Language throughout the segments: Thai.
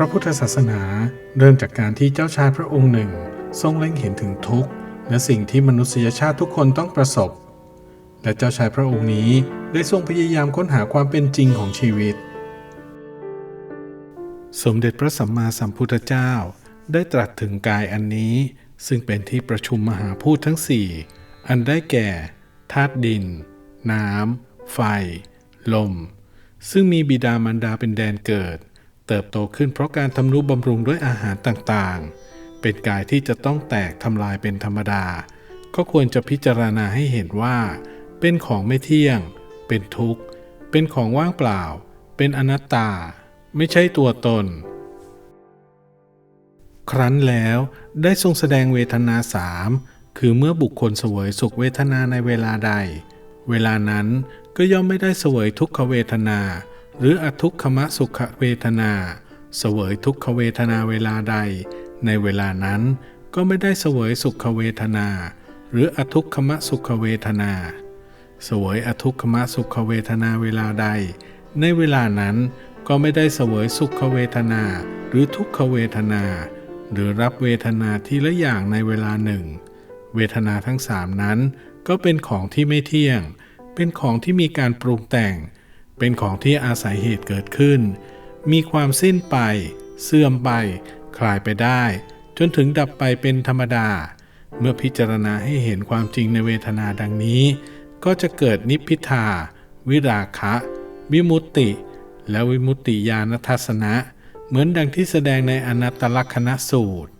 พระพุทธศาสนาเริ่มจากการที่เจ้าชายพระองค์หนึ่ง ทรงเล็งเห็นถึงทุกข์ และสิ่งที่มนุษยชาติทุกคนต้องประสบ และเจ้าชายพระองค์นี้ได้ทรงพยายามค้นหาความเป็นจริงของชีวิต สมเด็จพระสัมมาสัมพุทธเจ้า ได้ตรัสถึงกายอันนี้ ซึ่งเป็นที่ประชุมมหาพูดทั้งสี่อันได้แก่ธาตุดิน น้ำไฟ ลม ซึ่งมีบิดามารดาเป็นแดนเกิด เติบโตขึ้นเพราะการทำนุบำรุงด้วยอาหารต่างๆ เป็นกายที่จะต้องแตกทำลายเป็นธรรมดา ก็ควรจะพิจารณาให้เห็นว่า เป็นของไม่เที่ยง เป็นทุกข์ เป็นของว่างเปล่า เป็นอนัตตา ไม่ใช่ตัวตน ครั้นแล้วได้ทรงแสดงเวทนาสามคือเมื่อบุคคลเสวยสุขเวทนาในเวลาใด เวลานั้นก็ย่อมไม่ได้เสวยทุกขเวทนา หรืออทุกขมสุขเวทนา เสวยทุกขเวทนาเวลาใด ในเวลานั้นก็ไม่ได้เสวยสุขเวทนา หรืออทุกขมสุขเวทนา เสวยอทุกขมสุขเวทนาเวลาใด ในเวลานั้นก็ไม่ได้เสวยสุขเวทนา หรือทุกขเวทนา หรือรับเวทนาทีละอย่างในเวลาหนึ่ง เวทนาทั้งสามนั้นก็เป็นของที่ไม่เที่ยง เป็นของที่มีการปรุงแต่ง เป็นของที่อาศัยเหตุเกิดขึ้น มีความสิ้นไป เสื่อมไป คลายไปได้ จนถึงดับไปเป็นธรรมดา เมื่อพิจารณาให้เห็นความจริงในเวทนาดังนี้ ก็จะเกิดนิพพิทา วิราคะ วิมุตติ และวิมุตติญาณทัศนะ เหมือนดังที่แสดงในอนัตตลักษณสูตร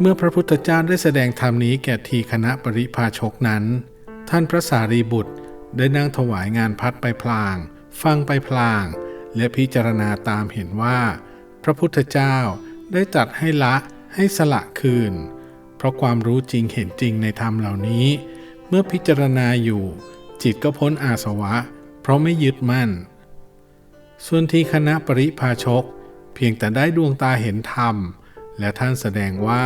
เมื่อพระพุทธเจ้าได้แสดงธรรมนี้แก่ทีคณะปริพาชกนั้น ท่านพระสารีบุตร ได้นั่งถวายงานพัดไปพลาง ฟังไปพลาง และพิจารณาตามเห็นว่า พระพุทธเจ้าได้ตรัดให้ละให้สละคืน เพราะความรู้จริงเห็นจริงในธรรมเหล่านี้ เมื่อพิจารณาอยู่ จิตก็พ้นอาสวะ เพราะไม่ยึดมั่น ส่วนที่คณะปริพาชก เพียงแต่ได้ดวงตาเห็นธรรม และท่านแสดงว่า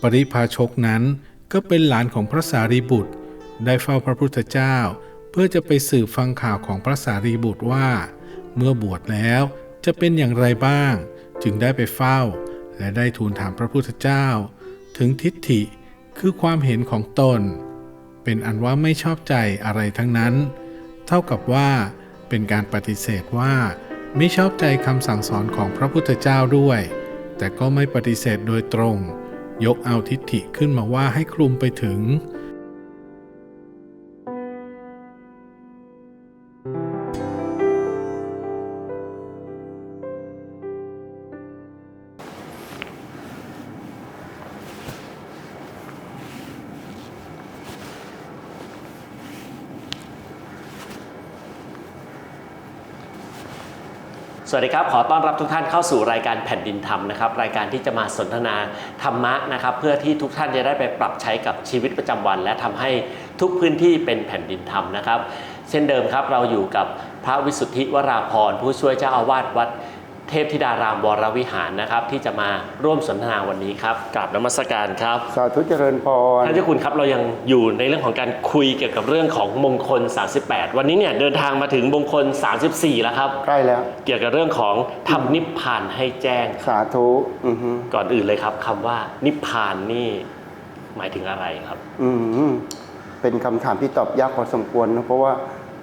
ปริพาชกนั้นก็เป็นหลานของพระสารีบุตร ได้เฝ้าพระพุทธเจ้า พื่อจะไปสืบฟังข่าวของพระสารีบุตรว่า เมื่อบวชแล้วจะเป็นอย่างไรบ้าง จึงได้ไปเฝ้า และได้ทูลถามพระพุทธเจ้า ถึงทิฏฐิคือความเห็นของตน เป็นอันว่าไม่ชอบใจอะไรทั้งนั้น เท่ากับว่าเป็นการปฏิเสธว่า ไม่ชอบใจคำสั่งสอนของพระพุทธเจ้าด้วย แต่ก็ไม่ปฏิเสธโดยตรง ยกเอาทิฏฐิขึ้นมาว่าให้คลุมไปถึง วัสดีครับ ขอต้อนรับทุกท่านเข้าสู่รายการแผ่นดินธรรมนะครับ รายการที่จะมาสนทนาธรรมะนะครับ เพื่อที่ทุกท่านจะได้ไปปรับใช้กับชีวิตประจำวัน และทำให้ทุกพื้นที่เป็นแผ่นดินธรรมนะครับ เช่นเดิมครับเราอยู่กับพระวิสุทธิวราพรผู้ช่วยเจ้าอาวาสวัด เทพธิดารามวรวิหารนะครับ ที่จะมาร่วมสนทนาวันนี้ครับกราบนมัสการครับสาธุเจริญพรท่านเจ้าคุณครับเรายังอยู่ในเรื่องของการคุยเกี่ยวกับเรื่องของมงคล 38 วันนี้เนี่ยเดินทางมาถึงมงคล 34 แล้วครับ ใกล้แล้ว เกี่ยวกับเรื่องของทำนิพพานให้แจ้งสาธุอือฮึก่อนอื่นเลยครับคำว่านิพพานนี่หมายถึงอะไรครับ อืมเป็นคำถามที่ตอบยากพอสมควรนะเพราะว่า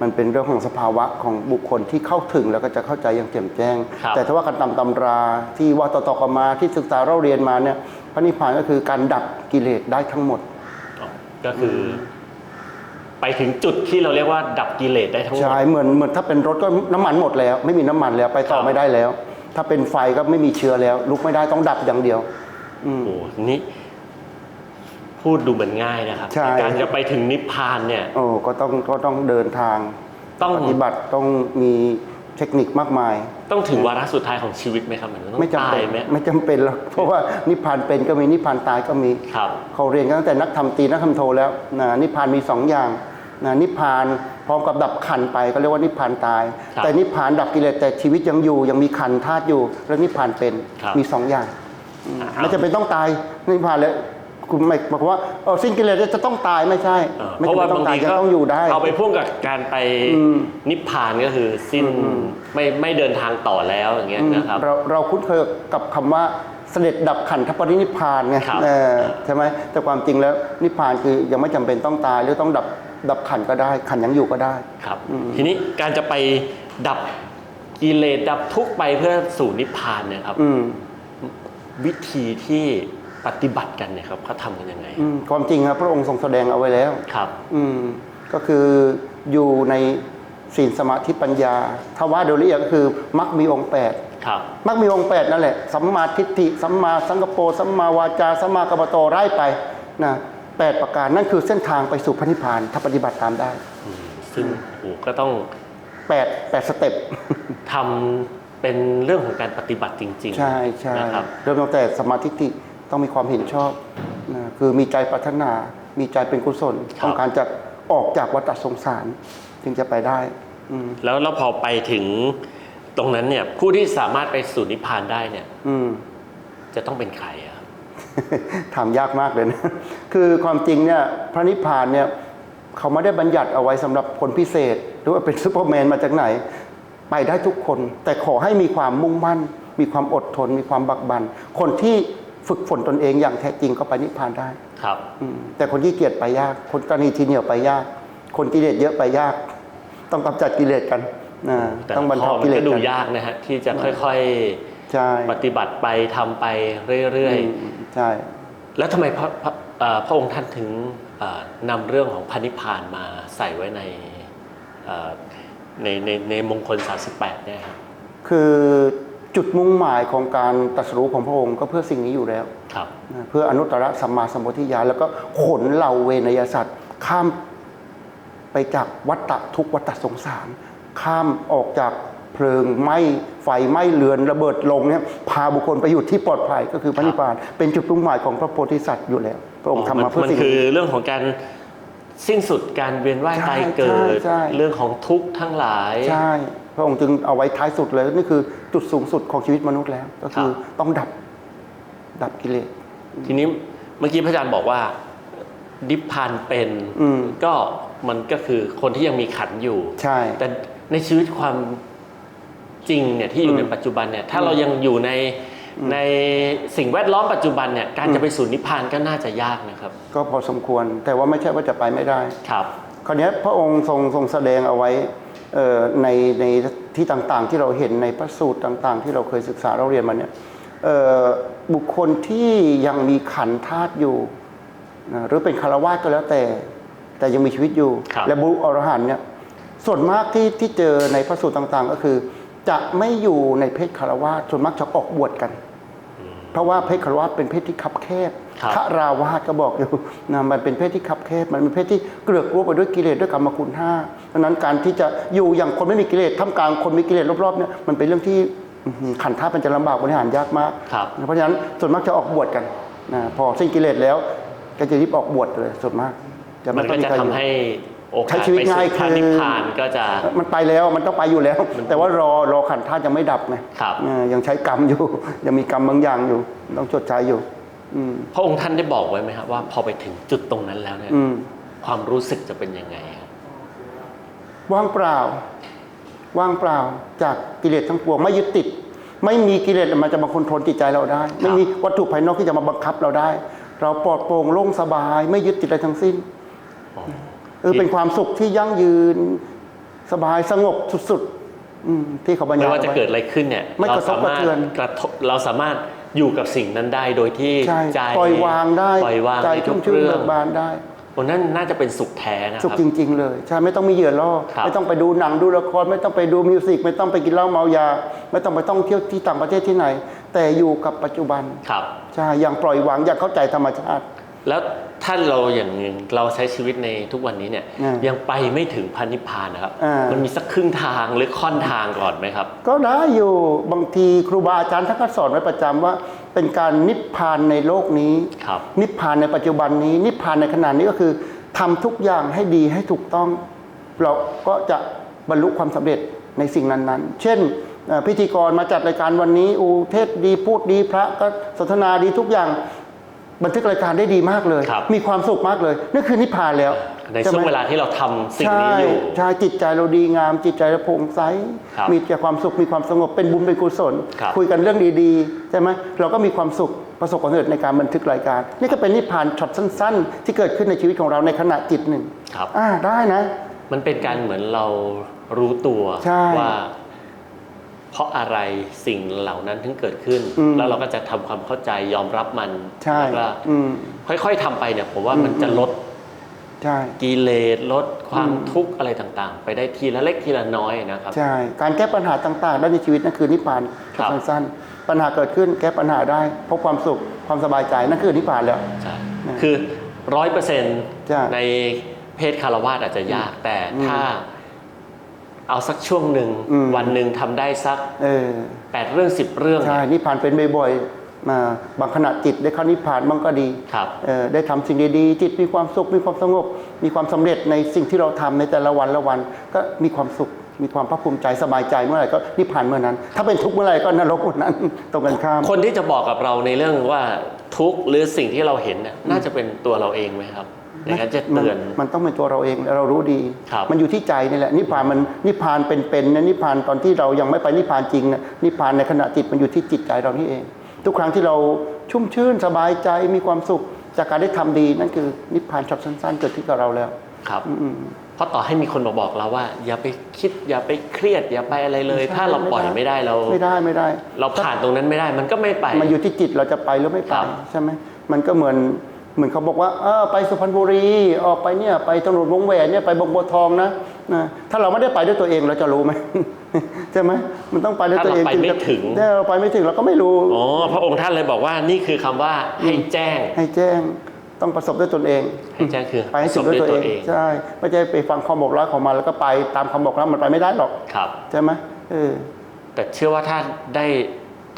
มันเป็นเรื่องของสภาวะของบุคคลที่เข้าถึงแล้วก็จะเข้าใจอย่างแจ่มแจ้งครับแต่ถ้าว่ากันตามตำราที่ว่าต่อๆกันมาที่ศึกษาเราเรียนมาเนี่ยพระนิพพานก็คือการดับกิเลสได้ทั้งหมดอ๋อก็คือไปถึงจุดที่เราเรียกว่าดับกิเลสได้ทั้งหมดใช่เหมือนเหมือนถ้าเป็นรถก็น้ำมันหมดแล้ว ไม่มีน้ำมันแล้วไปต่อครับไม่ได้แล้ว ถ้าเป็นไฟก็ไม่มีเชื้อแล้ว ลุกไม่ได้ต้องดับอย่างเดียวอืมโอ้โหนี่ พูดดูเหมือนง่ายนะครับใช่ แต่การจะไปถึงนิพพานเนี่ย โอ้ก็ต้องก็ต้องเดินทางต้อง ปฏิบัติต้องมีเทคนิคมากมาย ต้องถึงวาระสุดท้ายของชีวิตไหมครับเหมือนต้องไม่จำตายเป็นไหมไม่จำเป็นหรอกเพราะว่านิพพานเป็นก็มีนิพพานตายก็มี ครับ เขาเรียนกันตั้งแต่นักธรรมตรีนักธรรมโทแล้วนะนิพพานมีสองอย่างนะนิพพานพร้อมกับดับขันธ์ไปก็เรียกว่านิพพานตาย ครับแต่นิพพานดับกิเลสแต่ชีวิตยังอยู่ยังมีขันธ์ธาตุอยู่ แล้วนิพพานเป็นครับมีสองอย่างอ่าไม่จำเป็นต้องตายนิพพานแล้ว คุณไม่บอกว่าเออสิ้นกิเลสจะต้องตายไม่ใช่ เออไม่เพราะว่าจำเป็นต้บาองงตายทีจะก็ต้องอยู่ได้ เอาไปพ่วงกับการไปอืม นิพพานก็คือสิ้นไม่ไม่เดินทางต่อแล้วอย่างเงี้ยนะครับ เราเราคุ้นเคยกับคำว่าเสด็จดับขันธปรินิพพานไงครับ เออใช่ไหมแต่ความจริงแล้วนิพพานคือยังไม่จำเป็นต้องตายหรือต้องดับดับขันก็ได้ ขันยังอยู่ก็ได้ ครับ ทีนี้การจะไปดับกิเลสดับทุกข์ไปเพื่อสู่นิพพานเนี่ยครับ อืม วิธีที่ ปฏิบัติกันเนี่ยครับเขาทำกันยังไงอืมความจริงครับพระองค์ทรงแสดงเอาไว้แล้ว ครับ อืมก็คืออยู่ในศีลสมาธิปัญญาถ้าว่าโดยละเอียดก็คือมักมีองค์แปด ครับ มักมีองค์แปดนั่นแหละสัมมาทิฏฐิสัมมาสังกปรสัมมาวาจาสัมมากัมมันโตไล่ไปนะแปดประการนั่นคือเส้นทางไปสู่พระนิพพานถ้าปฏิบัติตามได้ซึ่งโอ้ก็ต้องแปดแปดสเต็ป ทำเป็นเรื่องของการปฏิบัติจริงๆใช่ใช่นะครับ เริ่มตั้งแต่สมาธิฏฐิ ต้องมีความเห็นชอบนะคือมีใจปรารถนา มีใจเป็นกุศลครับ ต้องการจะออกจากวัฏสงสารจึงจะไปได้อืมแล้วแล้วพอไปถึงตรงนั้นเนี่ยผู้ที่สามารถไปสู่นิพพานได้เนี่ยอืม จะต้องเป็นใครอะครับ ถามยากมากเลยนะ คือความจริงเนี่ยพระนิพพานเนี่ยเขาไม่ได้บัญญัติเอาไว้สำหรับคนพิเศษ หรือว่าเป็นซูเปอร์แมนมาจากไหน ไปได้ทุกคน แต่ขอให้มีความมุ่งมั่น มีความอดทน มีความบักบัน คนที่ ฝึกฝนตนเองอย่างแท้จริงก็ไปนิพพานได้ครับอืมแต่คนที่เกียจไปยาก คนตนีทีเหนียวไปยาก คนกิเลสเยอะไปยาก ต้องกำจัดกิเลสกันนะแต่ต้องบรรพเทาอมักินเลก็สดูกันยากนะฮะที่จะค่อยใช่ๆ ปฏิบัติไปทำไปเรื่อยอืมใช่ๆแล้วทำไมพระพระเอ่อพระองค์ท่านถึงเอ่อนำเรื่องของพระนิพพานมาใส่ไว้ในเอ่อในในในมงคล 38เนี่ยครับ คือ จุดมุ่งหมายของการตรัสรู้ของพระองค์ก็เพื่อสิ่งนี้อยู่แล้วครับนะเพื่ออนุตตรสัมมาสัมปวิญาณแล้วก็ขนเหล่าเวนยสัตว์ข้ามไปจากวัฏฏะทุกข์วัฏฏะสงสาร ข้ามออกจากเพลิงไหม้ไฟไหม้เรือนระเบิดลงเนี่ยพาบุคคลไปอยู่ที่ปลอดภัยก็คือพระนิพพาน เป็นจุดมุ่งหมายของพระโพธิสัตว์อยู่แล้ว พระองค์ทำมาเพื่อมันสิ่งคือนี้เรื่องของการสิ้นสุดการเวียนว่ายใช่ตายเกิดใช่ใช่เรื่องของทุกข์ทั้งหลายใช่ พระองค์จึงเอาไว้ท้ายสุดเลยนี่คือจุดสูงสุดของชีวิตมนุษย์แล้ว ก็คือครับต้องดับดับกิเลสทีนี้เมื่อกี้พระอาจารย์บอกว่านิพพานเป็นอืมก็มันก็คือคนที่ยังมีขันธ์อยู่ใช่ แต่ในชีวิตความจริงเนี่ยที่อยู่ในปัจจุบันเนี่ย ถ้าเรายังอยู่ในในสิ่งแวดล้อมปัจจุบันเนี่ยการจะไปสู่นิพพานก็น่าจะยากนะครับ ก็พอสมควรแต่ว่าไม่ใช่ว่าจะไปไม่ได้ครับ คราวนี้พระองค์ทรงทรงแสดงเอาไว้เอ่อ ในในที่ต่างๆที่เราเห็นในพระสูตรต่าง ๆ ที่เราเคยศึกษาเราเรียนมาเนี่ยเอ่อบุคคลที่ยังมีขันธ์ธาตุอยู่นะหรือเป็นคารวะก็แล้วแต่ แต่ยังมีชีวิตอยู่ครับและบุรุษอรหันต์เนี่ยส่วนมากที่ที่เจอในพระสูตรต่างๆ ก็คือ จะไม่อยู่ในเพศคารวะส่วนมากจะออกบวชกัน เพราะว่าเพศคารวะเป็นเพศที่คับแคบครับพระราวาสก็บอกอยู่นะมันเป็นเพศที่คับแคบ มันเป็นเพศที่เกลือกกลัวไปด้วยกิเลสด้วยกรรมคุณห้าเพราะฉะนั้นการที่จะอยู่อย่างคนไม่มีกิเลสท่ามกลางคนมีกิเลสรอบๆเนี่ยมันเป็นเรื่องที่อื้อหือขันธ์ท่าตุมันจะลำบากบริหารยากมากครับเพราะฉะนั้นส่วนมากจะออกบวชกันนะพอสิ้นกิเลสแล้วก็จะรีบออกบวชเลยส่วนมากมันต้ก็องจะใครทำอยู่ให้ โอกาใช้สชีวิตไปสู่ง่ายพระคือนิพพานก็จะมันไปแล้วมันต้องไปอยู่แล้ว แต่ว่ารอรอขันธ์ธาตุยังไม่ดับไงครับเออยังใช้กรรมอยู่ยังมีกรรมบางอย่างอยู่ ต้องชดใช้อยู่อืมพระองค์ท่านได้บอกไว้ไหมครับว่าพอไปถึงจุดตรงนั้นแล้วเนี่ยอืมความรู้สึกจะเป็นยังไงครับว่างเปล่า ว่างเปล่าจากกิเลสทั้งปวงไม่ยึดติด ไม่มีกิเลสมันจะมาคอนโทรลจิตใจเราได้ ไม่มีวัตถุภายนอกที่จะมาบังคับเราได้ เราปลอดโปร่งโล่งสบาย ไม่ยึดติดอะไรทั้งสิ้น เออเป็นความสุขที่ยั่งยืนสบายสงบสุดๆอืมที่เขาบรรไม่ยายว่าจะไว้เกิดอะไรขึ้นเนี่ยไม่เรากระทบสากระมารถเทือนกระทบเราสามารถอยู่กับสิ่งนั้นได้โดยที่ใช่ใจปล่อยวางได้ปล่อยวางใจในทุชุ่มกชื่นเรื่อเบิงกบานได้วันนั้นน่าจะเป็นสุขแท้นะคสุขรับจริง ๆ เลยใช่ไม่ต้องมีเหยื่อล่อครับไม่ต้องไปดูหนังดูละครไม่ต้องไปดูมิวสิกไม่ต้องไปกินเหล้าเมายา ไม่ต้องไปต้องเที่ยวที่ต่างประเทศที่ไหน แต่อยู่กับปัจจุบันครับใช่อย่างปล่อยวางอย่างเข้าใจธรรมชาติ แล้วถ้าเราอย่างเราใช้ชีวิตในทุกวันนี้เนี่ยอืมยังไปไม่ถึงพันนิพพานนะครับ อ่ามั มันมีสักครึ่งทางหรือค่อนทางก่อนไหมครับ ก็ได้อยู่บางทีครูบาอาจารย์ท่านก็สอนไว้ประจำว่า เป็นการนิพพานในโลกนี้ ครับ นิพพานในปัจจุบันนี้ นิพพานในขณะนี้ก็คือทำทุกอย่างให้ดีให้ถูกต้อง เราก็จะบรรลุความสำเร็จในสิ่งนั้นๆ เช่นเอ่อพิธีกรมาจัดรายการวันนี้อูเทศดีพูดดีพระก็สนทนาดีทุกอย่าง บันทึกรายการได้ดีมากเลย ครับ มีความสุขมากเลยนั่นคือนิพพานแล้วในช่ช่วงไหมเวลาที่เราทำสิ่งใช่นี้อยู่ใช่จิตใจเราดีงาม จิตใจเราโปร่งใสครับมีแต่ความสุขมีความสงบเป็นบุญเป็นกุศลครับคุยกันเรื่องดีๆใช่ไหมเราก็มีความสุขประสบความสำเร็จในการบันทึกรายการ นี่ก็เป็นนิพพานช็อตสั้น ๆ ที่เกิดขึ้นในชีวิตของเราในขณะจิตหนึ่งครับ อ่าได้นะ มันเป็นการเหมือนเรารู้ตัวใช่ว่า เพราะอะไรสิ่งเหล่านั้นถึงเกิดขึ้น อืมแล้วเราก็จะทำความเข้าใจยอมรับมันใช่แล้วก็อืมค่อยๆทำไปเนี่ยผมว่ามันจะลดใช่ กิเลสลดความอืม ทุกข์อะไรต่างๆ ไปได้ทีละเล็กทีละน้อยนะครับ ใช่ การแก้ปัญหาต่างๆ ได้ในชีวิตนั่นคือนิพพานครับ สั้นๆปัญหาเกิดขึ้นแก้ปัญหาได้พบความสุขความสบายใจนั่นคือนิพพานแล้ว ใช่นะคือร้อยเปอร์เซ็นต์ใช่ในเพศคารวาสอาจจะยากแต่อืมถ้า เอาสักช่วงหนึ่งอืมวันหนึ่งทำได้สักเออแปดเรื่องสิบเรื่องใช่เนี่ยนิพพานเป็นบ่อยๆมาบางขณะจิตได้เข้านิพพานบ้างก็ดีครับเออได้ทำสิ่งดีๆจิตมีความสุขมีความสงบ มีความสำเร็จในสิ่งที่เราทำในแต่ละวันละวัน ก็มีความสุขมีความภาคภูมิใจสบายใจเมื่อไหร่ก็นิพพานเมื่อนั้น ถ้าเป็นทุกข์เมื่อไหร่ก็นรกเมื่อนั้นตรงกันข้ามคนที่จะบอกกับเราในเรื่องว่าทุกข์หรือสิ่งที่เราเห็นเนี่ยน่าจะเป็นตัวเราเองไหมครับ ในการจะเตือนมันมันต้องเป็นตัวเราเองเรารู้ดีครับมันอยู่ที่ใจนี่แหละนิพพานมันนิพพานเป็นๆนะนิพพานตอนที่เรายังไม่ไปนิพพานจริงนะนิพพานในขณะจิตมันอยู่ที่จิตใจเรานี่เอง ทุกครั้งที่เราชุ่มชื่นสบายใจมีความสุขจากการได้ทำดีนั่นคือนิพพานช็อตสั้น ๆ เกิดที่กับเราแล้วครับเพราะต่อให้มีคนมาบอกเราว่า อย่าไปคิดอย่าไปเครียดอย่าไปอะไรเลย ถ้าเราปล่อยไม่ได้เราไม่ได้ไม่ได้ เราผ่านตรงนั้นไม่ได้มันก็ไม่ไป มันอยู่ที่จิตเราจะไปหรือไม่ไปครับใช่ไหมมันก็เหมือน เหมือนเขาบอกว่าเออไปสุพรรณบุรี ออกไปเนี่ยไปถนนวงแหวนเนี่ยไปบางบัวทองนะนะ ถ้าเราไม่ได้ไปด้วยตัวเองเราจะรู้ไหมใช่ไหมมันต้องไปด้วยตัวเองถ้าเราไปไม่จะถึงถ้าเราไปไม่ถึงเราก็ไม่รู้อ๋อพระองค์ท่านเลยบอกว่านี่คือคำว่าให้แจ้ง ให้แจ้งต้องประสบด้วยตนเองให้แจ้งคือไปให้สถึมงด้วยด้วยตัวตัวเอเองงใช่ไม่ใช่ไปฟังคำบอกเล่าของมันแล้วก็ไปตามคำบอกเล่ามันไปไม่ได้หรอกครับใช่ไหมเออแต่เชื่อว่าถ้าได้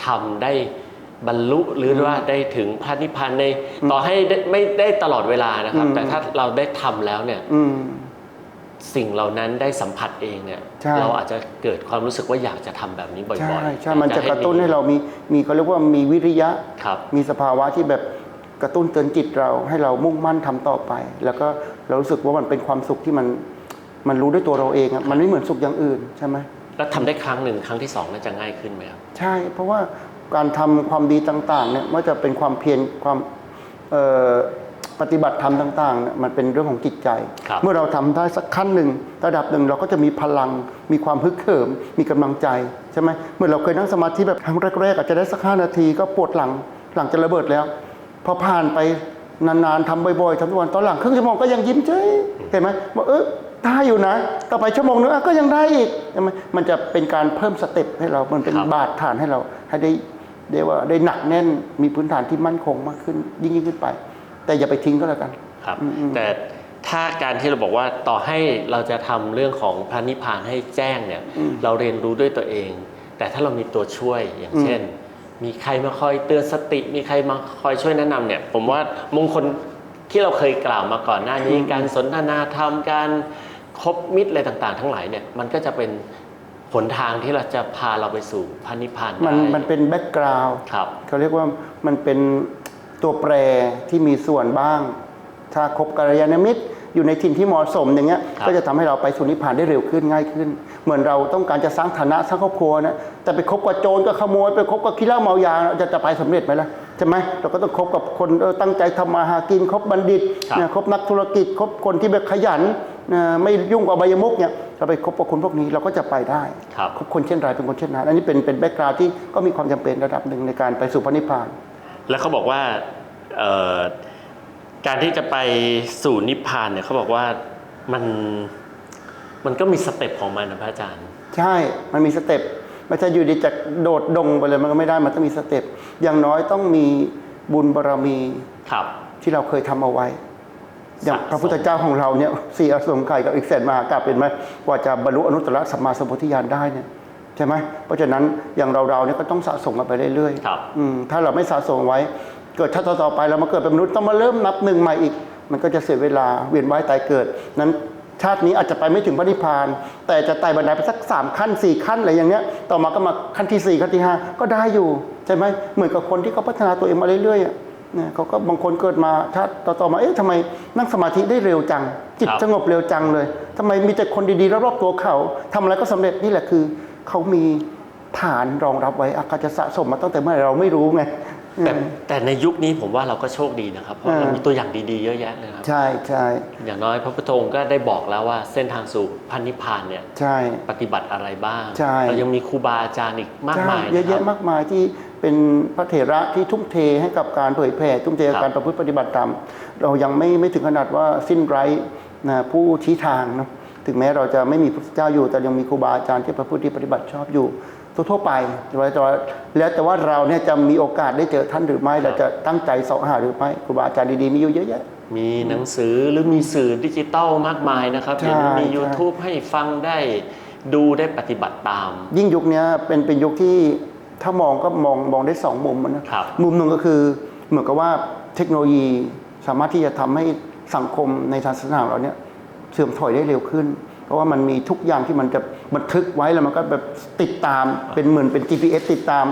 ทำได้ บรรลุหรือว่าได้ถึงพระนิพพานในต่อให้ได้ไม่ได้ตลอดเวลานะครับอืมแต่ถ้าเราได้ทำแล้วเนี่ยอืมสิ่งเหล่านั้นได้สัมผัสเองเนี่ยใช่เราอาจจะเกิดความรู้สึกว่าอยากจะทำแบบนี้บ่อยๆใช่ใช่อยามันจะกระตุ้นให้เรามีมีเขาเรียกว่ามีวิริยะครับมีสภาวะที่แบบกระตุ้นเตือนจิตเราให้เรามุ่งมั่นทำต่อไป แล้วก็เรารู้สึกว่ามันเป็นความสุขที่มันมันรู้ด้วยตัวเราเองอะมันไม่เหมือนสุขอย่างอื่นใช่ไหมแล้วทำได้ครั้งหนึ่งครั้งที่สองน่าจะง่ายขึ้นไหมครับใช่ เพราะว่า การทำความดีต่างๆเนี่ยไม่ว่าจะเป็นความเพียรความเอ่อปฏิบัติธรรมต่างๆเนี่ยมันเป็นเรื่องของจิตใจครับเมื่อเราทำได้สักขั้นหนึ่งระดับหนึ่งเราก็จะมีพลัง มีความฮึกเหิม มีกำลังใจใช่ไหมเมื่อเราเคยนั่งสมาธิแบบครั้งแรกๆอาจจะได้สักห้านาทีก็ปวดหลังหลังจะระเบิดแล้ว พอผ่านไปนานๆทำบ่อยๆทำทุกวันตอนหลังครึ่งชั่วโมงก็ยังยิ้มเฉยเห็นไหมว่าเออได้อยู่นะ ต่อไปชั่วโมงนึงอะก็ยังได้อีกใช่ไหมมันจะเป็นการเพิ่มสเต็ปให้เรา มันเป็นครับบาดฐานให้เราให้ได้ ได้ว่าได้หนักแน่นมีพื้นฐานที่มั่นคงมากขึ้น ยิ่งยิ่งขึ้นไป แต่อย่าไปทิ้งก็แล้วกันครับแต่ถ้าการที่เราบอกว่าต่อให้เราจะทำเรื่องของพระนิพพานให้แจ้งเนี่ย เราเรียนรู้ด้วยตัวเอง แต่ถ้าเรามีตัวช่วยอย่างเช่น มีใครมาคอยเตือนสติ มีใครมาคอยช่วยแนะนำเนี่ย ผมว่ามงคลที่เราเคยกล่าวมาก่อนหน้านี้ การสนทนาธรรมการคบมิตรอะไรต่าง ๆ ทั้งหลายเนี่ยมันก็จะเป็น หนทางที่เราจะพาเราไปสู่พระนิพพานมันได้มันเป็นแบ็กกราวด์ครับเขาเรียกว่ามันเป็นตัวแปรที่มีส่วนบ้าง ถ้าคบกัลยาณมิตร อยู่ในถิ่นที่เหมาะสมอย่างเงี้ยครับก็จะทำให้เราไปสู่นิพพานได้เร็วขึ้นง่ายขึ้น เหมือนเราต้องการจะสร้างฐานะสร้างครอบครัวนะแต่ไปคบกับโจรก็ขโมยไปคบกับขี้เหล้าเมายาจะจะไปสำเร็จไหมล่ะ ใช่ไหมเราก็ต้องคบกับคนเออตั้งใจทำมาหากินคบบัณฑิตครับนะคบนักธุรกิจคบคนที่แบบขยันนะไม่ยุ่งกับใบายมุกเนี่ยเราไปคบกับคนพวกนี้เราก็จะไปได้ครับคบคนเช่นไรเป็นคนเช่นนั้นอันนี้เป็นเป็นแบ็กกราวที่ก็มีความจำเป็นระดับหนึ่งในการไปสู่พระนิพพาน แล้วเขาบอกว่าเอ่อการที่จะไปสู่นิพพานเนี่ยเขาบอกว่ามันมันก็มีสเต็ปของมันนะพระอาจารย์ ใช่มันมีสเต็ปไม่ใช่อยู่ดีจะโดดดงไปเลยมันก็ไม่ได้มันต้องมีสเต็ป อย่างน้อยต้องมีบุญบารมีครับที่เราเคยทำเอาไว้ อย่างสะสมพระพุทธเจ้าของเราเนี่ยสี่อสงไขยกับอีกแสนมหากาพย์เป็นไหมกว่าจะบรรลุอนุตตรสัมมาสัมโพธิญาณได้เนี่ยใช่ไหมเพราะฉะนั้นอย่างเราเราๆเนี่ยก็ต้องสะสมกันไปเรื่อยๆครับอืมถ้าเราไม่สะสมไว้เกิดชาติต่อๆไปเรามาเกิดเป็นมนุษย์ต้องมาเริ่มนับหนึ่งใหม่อีก มันก็จะเสียเวลาเวียนว่ายตายเกิด นั้นชาตินี้อาจจะไปไม่ถึงพระนิพพาน แต่จะไต่บันไดไปสักสามขั้นสี่ขั้นอะไรอย่างเนี้ย ต่อมาก็มาขั้นที่สี่ขั้นที่ห้าก็ได้อยู่ ใช่ไหมเหมือนกับคนที่เขาพัฒนาตัวเองมาเรื่อยๆอะเนี่ยเขาก็บางคนเกิดมาถ้าต่อต่อมาเอ๊ะทำไมนั่งสมาธิได้เร็วจัง จิตครับสงบเร็วจังเลยทำไมมีแต่คนดีๆรอบๆตัวเขาทำอะไรก็สำเร็จนี่แหละคือเขามีฐานรองรับไว้อาจจะสะสมมาตั้งแต่เมื่อไหร่เราไม่รู้ไงแต่แต่ในยุคนี้ผมว่าเราก็โชคดีนะครับ เพราะเออเรามีตัวอย่างดีๆเยอะแยะเลยครับ ใช่ใช่อย่างน้อยพระพุทธองค์ก็ได้บอกแล้วว่าเส้นทางสู่พันนิพพานเนี่ยใช่ปฏิบัติอะไรบ้างใช่เรายังมีครูบาอาจารย์อีกมากมายใช่เยอะนะครัแยะบมากมายที่ เป็นพระเถระที่ทุ่มเทให้กับการเผยแผ่ทุ่มเทกับครับการประพฤติปฏิบัติธรรมเรายังไม่ไม่ถึงขนาดว่าสิ้นไร้นะผู้ชี้ทางนะถึงแม้เราจะไม่มีพระเจ้าอยู่ แต่ยังมีครูบาอาจารย์ที่ประพฤติปฏิบัติชอบอยู่ทั่วๆไปแล้วแต่ว่าแล้วแต่ว่าเราเนี่ยจะมีโอกาสได้เจอท่านหรือไม่เราจะตั้งใจเสาะหาหรือไม่ครูบาอาจารย์ดีๆมีอยู่เยอะแยะมีหนังสือหรือมีสื่อดิจิตอลมากมายนะครับใช่เดี๋ยวนี้มีใช่ YouTube ให้ฟังได้ดูได้ปฏิบัติตาม ยิ่งยุคเนี้ยเป็นเป็นยุคที่ ถ้ามองก็มองมองได้สองมุมอะนะครับมุมหนึ่งก็คือเหมือนกับว่าเทคโนโลยีสามารถที่จะทำให้สังคมในศาสนาของเราเนี่ยเสื่อมถอยได้เร็วขึ้น เพราะว่ามันมีทุกอย่างที่มันจะบันทึกไว้แล้วมันก็แบบติดตามเป็นเหมือนเป็น GPS ติดตาม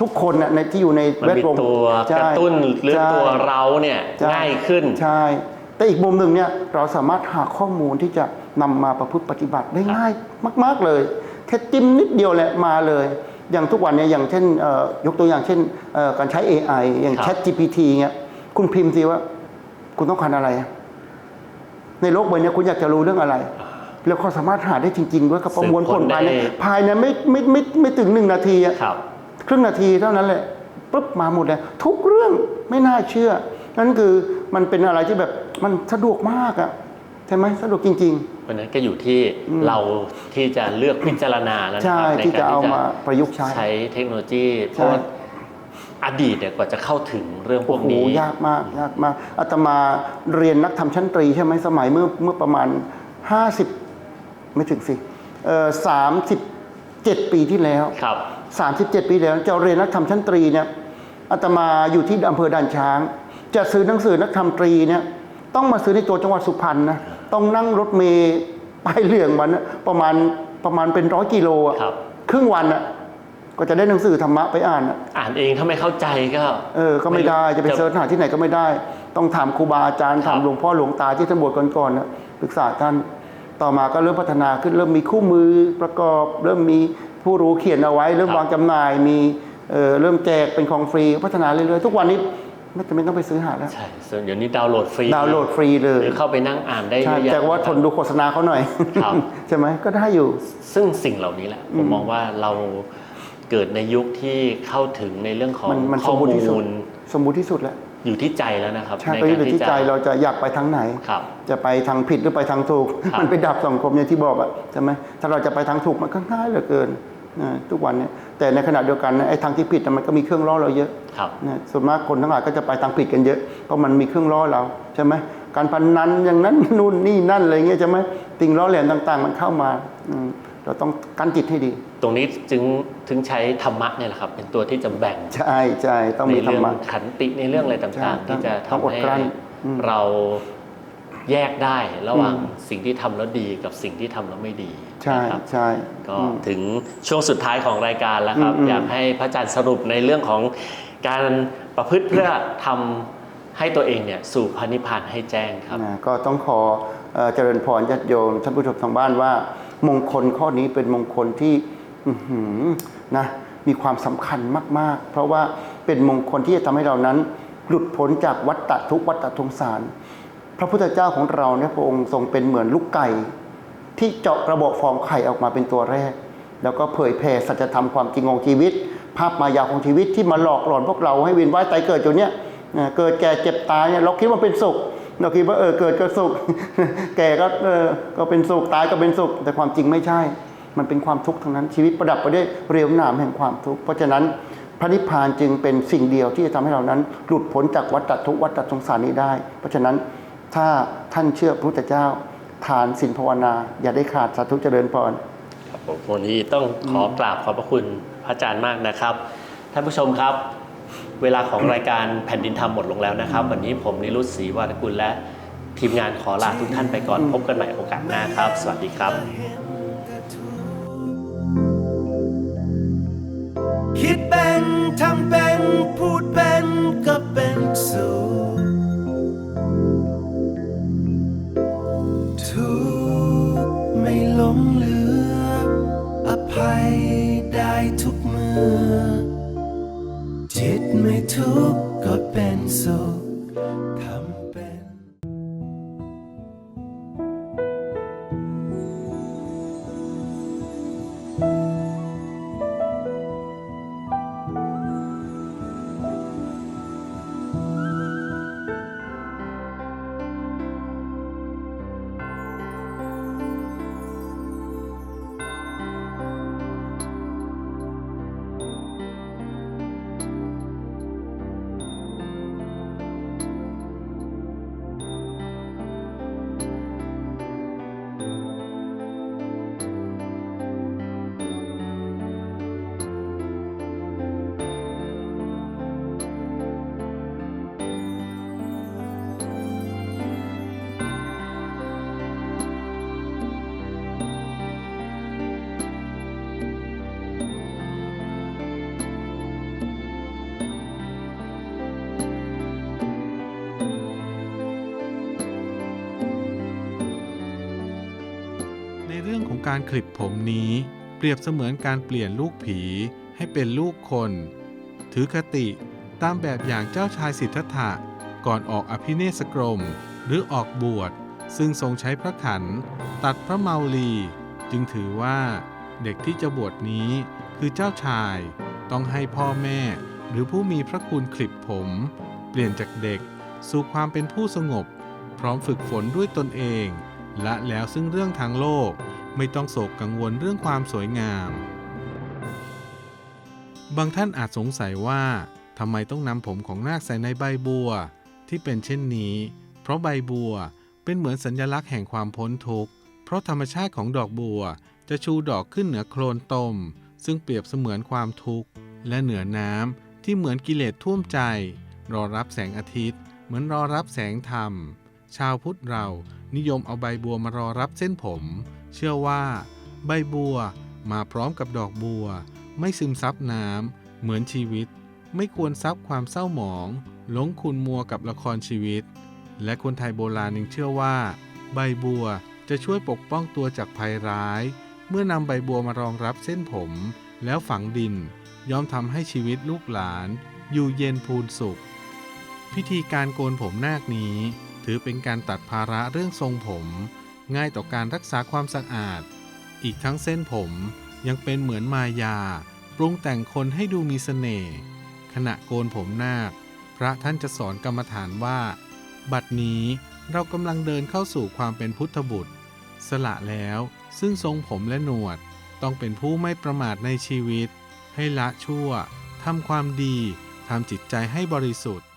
ทุกคนน่ะในที่อยู่ในมันแวดมีวงตัวใช่กระตุ้นหรือใช่ตัวเราเนี่ยใช่ง่ายขึ้นใช่ แต่อีกมุมหนึ่งเนี่ยเราสามารถหาข้อมูลที่จะนำมาประพฤติปฏิบัติได้ง่ายมาก ๆเลยแค่จิ้มนิดเดียวแหละมาเลย อย่างทุกวันเนี่ยอย่างเช่นเอ่อยกตัวอย่างเช่นเอ่อการใช้ AI อย่างครับ Chat GPT เงี้ยคุณพิมพ์สิว่า คุณต้องการอะไรอะในโลกใบเนี้ยคุณอยากจะรู้เรื่องอะไร แล้วก็สามารถหาได้จริงๆด้วยกับประมวลผลภายในภายในไม่ไม่ไม่ไม่ถึงหนึ่งนาทีอะครับครึ่งนาทีเท่านั้นแหละปุ๊บมาหมดเลยทุกเรื่องไม่น่าเชื่อนั่นคือมันเป็นอะไรที่แบบมันสะดวกมากอะ ใช่ไหมสะดวกจริงเพราะฉะนั้นก็อยู่ที่เราที่จะเลือกพิจารณาแล้วๆนะใช่ครับในที่กาจะรเอาที่จะมาประยุกต์ใช้ ใช้เทคโนโลยี เพราะว่าอดีตเนี่ยกว่าจะเข้าถึงเรื่องพวกโอ้โหนี้ ยากมากยากมากอาตมาเรียนนักธรรมชั้นตรีใช่ไหมสมัยเมื่อเมื่อประมาณ 50 ไม่ถึงสิเออสามสิบเจ็ดปีที่แล้ว ครับ 37 ปีแล้วจะเรียนนักธรรมชั้นตรีเนี่ยอาตมาอยู่ที่อำเภอด่านช้าง จะซื้อหนังสือนักธรรมตรีเนี่ยต้องมาซื้อในตัวจังหวัดสุพรรณนะ ต้องนั่งรถเมย์ไปายเหลืองมันนะประมาณประมาณเป็นร้อยกิโลอะครับ ครึ่งวันอะก็จะได้หนังสือธรรมะไปอ่านอะอ่านเองถ้าไม่เข้าใจก็ เออก็ไม่ได้จะไปเสิร์ชหาที่ไหนก็ไม่ได้ ต้องถามครูบาอาจารย์ครัถามบหลวงพ่อหลวงตาที่ท่านบวชก่อนๆนะปรึกษาท่านต่อมาก็เริ่มพัฒนาขึ้นเริ่มมีคู่มือประกอบ เริ่มมีผู้รู้เขียนเอาไว้ เริ่มวางจำหน่ายมีเออเริ่มแจกเป็นของฟรีพัฒนาเรื่อยๆทุกวันนี้ ไม่จำเป็นต้องไปซื้อหาแล้ว ใช่ส่วนเดี๋ยวนี้ดาวน์โหลดฟรีดาวน์โหลดฟรีเลหยรือเข้าไปนั่งอ่านได้ใช่เยอะแยะแต่ว่าทนดูโฆษณาเขาหน่อยครับใช่ไหมก็ได้อยู่ ซึ่งสิ่งเหล่านี้แหละผมมองว่าเราเกิดในยุคที่เข้าถึงในเรื่องของมันมันข้สอมบูรณ์ที่สุมูดลสมบูรณ์ที่สุดแล้วอยู่ที่ใจแล้วนะครับใช่ในก็อการยู่ที่ที่ใจจะเราจะอยากไปทางไหนครับจะไปทางผิดหรือไปทางถูกครับมันไปดับสังคมอย่างที่บอกอะใช่ไหมถ้าเราจะไปทางถูกมันก็ง่ายเหลือเกินนะทุกวันเนี่ย แต่ในขณะเดียวกันนะไอ้ทางที่ผิดน่ะมันก็มีเครื่องล่อเราเยอะครับนะส่วนมากคนทั้งหลายก็จะไปทางผิดกันเยอะ เพราะมันมีเครื่องล่อเราใช่ไหมการพนันอย่างนั้นนู่นนี่นั่นอะไรเงี้ยใช่ไหมติ่งล้อแหลมต่าง ๆ มันเข้ามาอืมเราต้องกั้นจิตให้ดี ตรงนี้จึงถึงใช้ธรรมะเนี่ยแหละครับ เป็นตัวที่จะแบ่งใช่ใช่ต้องในมีธรเรื่รมะขันติในเรื่องอะไรใช่ต่าง ๆ ที่จะต้องทำอดให้กลั้นอืมเรา แยกได้ระหว่างอืมสิ่งที่ทำแล้วดีกับสิ่งที่ทำแล้วไม่ดีใช่นะครับใช่ ก็อืมถึงช่วงสุดท้ายของรายการแล้วครับอืมอืม อยากให้พระอาจารย์สรุปในเรื่องของการประพฤติเพื่อทำให้ตัวเองเนี่ยสู่พระนิพพานให้แจ้งครับ นะก็ต้องขอเอ่อเจริญพรญาติโยมท่านผู้ชมทางบ้านว่า มงคลข้อนี้เป็นมงคลที่อื้อหือนะมีความสำคัญมาก ๆ เพราะว่าเป็นมงคลที่จะทำให้เรานั้น หลุดพ้นจากวัฏฏะทุกข์วัฏฏะทงสาร พระพุทธเจ้าของเราเนี่ยพระองค์ทรงเป็นเหมือนลูกไก่ ที่เจาะกระบอกฟองไข่ออกมาเป็นตัวแรก แล้วก็เผยแผ่สัจธรรมความจริงของชีวิต ภาพมายาของชีวิตที่มาหลอกหลอนพวกเราให้เวียนว่ายตายเกิดอยู่เนี้ยเกิดแก่เจ็บตายเนี่ยเราคิดว่าเป็นสุขเราคิดว่าเออเกิดก็สุข แก่ก็เออก็เป็นสุขตายก็เป็นสุข แต่ความจริงไม่ใช่ มันเป็นความทุกข์ทั้งนั้นชีวิตประดับไปด้วยเรียวหนามแห่งความทุกข์เพราะฉะนั้นพระนิพพานจึงเป็นสิ่งเดียวที่จะทำให้เรานั้น หลุดพ้นจากวัฏทุกข์วัฏสงสารนี้ได้ เพราะฉะนั้น ถ้าท่านเชื่อพระพุทธเจ้าทานศีลภาวนา อย่าได้ขาดสาธุเจริญพรครับผมวันนี้ต้องขอกราบขอบพระคุณพระอาจารย์มากนะครับ ท่านผู้ชมครับ เวลาของรายการแผ่นดินธรรมหมดลงแล้วนะครับ วันนี้ผมนิรุตศรีวรกุลและทีมงานขอลาทุกท่านไปก่อนพบกันใหม่โอกาสหน้าครับ สวัสดีครับ คิดเป็นทำเป็นพูดเป็นก็เป็นส หลงเหลือ อภัยได้ทุกเมื่อ จิตไม่ทุกข์ก็เป็นสุข การคลิปผมนี้เปรียบเสมือนการเปลี่ยนลูกผีให้เป็นลูกคน ถือคติตามแบบอย่างเจ้าชายสิทธัตถะก่อนออกอภิเนศกรม หรือออกบวช ซึ่งทรงใช้พระขัน ตัดพระเมาลี จึงถือว่าเด็กที่จะบวชนี้คือเจ้าชาย ต้องให้พ่อแม่หรือผู้มีพระคุณคลิปผม เปลี่ยนจากเด็กสู่ความเป็นผู้สงบ พร้อมฝึกฝนด้วยตนเอง และแล้วซึ่งเรื่องทางโลก ไม่ต้องโศกกังวลเรื่องความสวยงาม บางท่านอาจสงสัยว่าทำไมต้องนำผมของนาคใส่ในใบบัว ที่เป็นเช่นนี้ เพราะใบบัวเป็นเหมือนสัญลักษณ์แห่งความพ้นทุกข์ เพราะธรรมชาติของดอกบัวจะชูดอกขึ้นเหนือโคลนตม ซึ่งเปรียบเสมือนความทุกข์ และเหนือน้ำที่เหมือนกิเลสท่วมใจ รอรับแสงอาทิตย์ เหมือนรอรับแสงธรรม ชาวพุทธเรานิยมเอาใบบัวมารอรับเส้นผม เชื่อว่า ใบบัวมาพร้อมกับดอกบัว ไม่ซึมซับน้ำเหมือนชีวิต ไม่ควรซับความเศร้าหมองหลงคุณมัวกับละครชีวิต และคนไทยโบราณยังเชื่อว่า ใบบัวจะช่วยปกป้องตัวจากภัยร้าย เมื่อนำใบบัวมารองรับเส้นผม แล้วฝังดินย่อมทำให้ชีวิตลูกหลาน อยู่เย็นพูนสุข พิธีการโกนผมนาคนี้ ถือเป็นการตัดภาระเรื่องทรงผม ง่ายต่อการรักษาความสะอาด อีกทั้งเส้นผมยังเป็นเหมือนมายา ปรุงแต่งคนให้ดูมีเสน่ห์ขณะโกนผมนาค พระท่านจะสอนกรรมฐานว่า บัดนี้เรากำลังเดินเข้าสู่ความเป็นพุทธบุตร สละแล้วซึ่งทรงผมและหนวด ต้องเป็นผู้ไม่ประมาทในชีวิต ให้ละชั่วทำความดีทำจิตใจให้บริสุทธิ์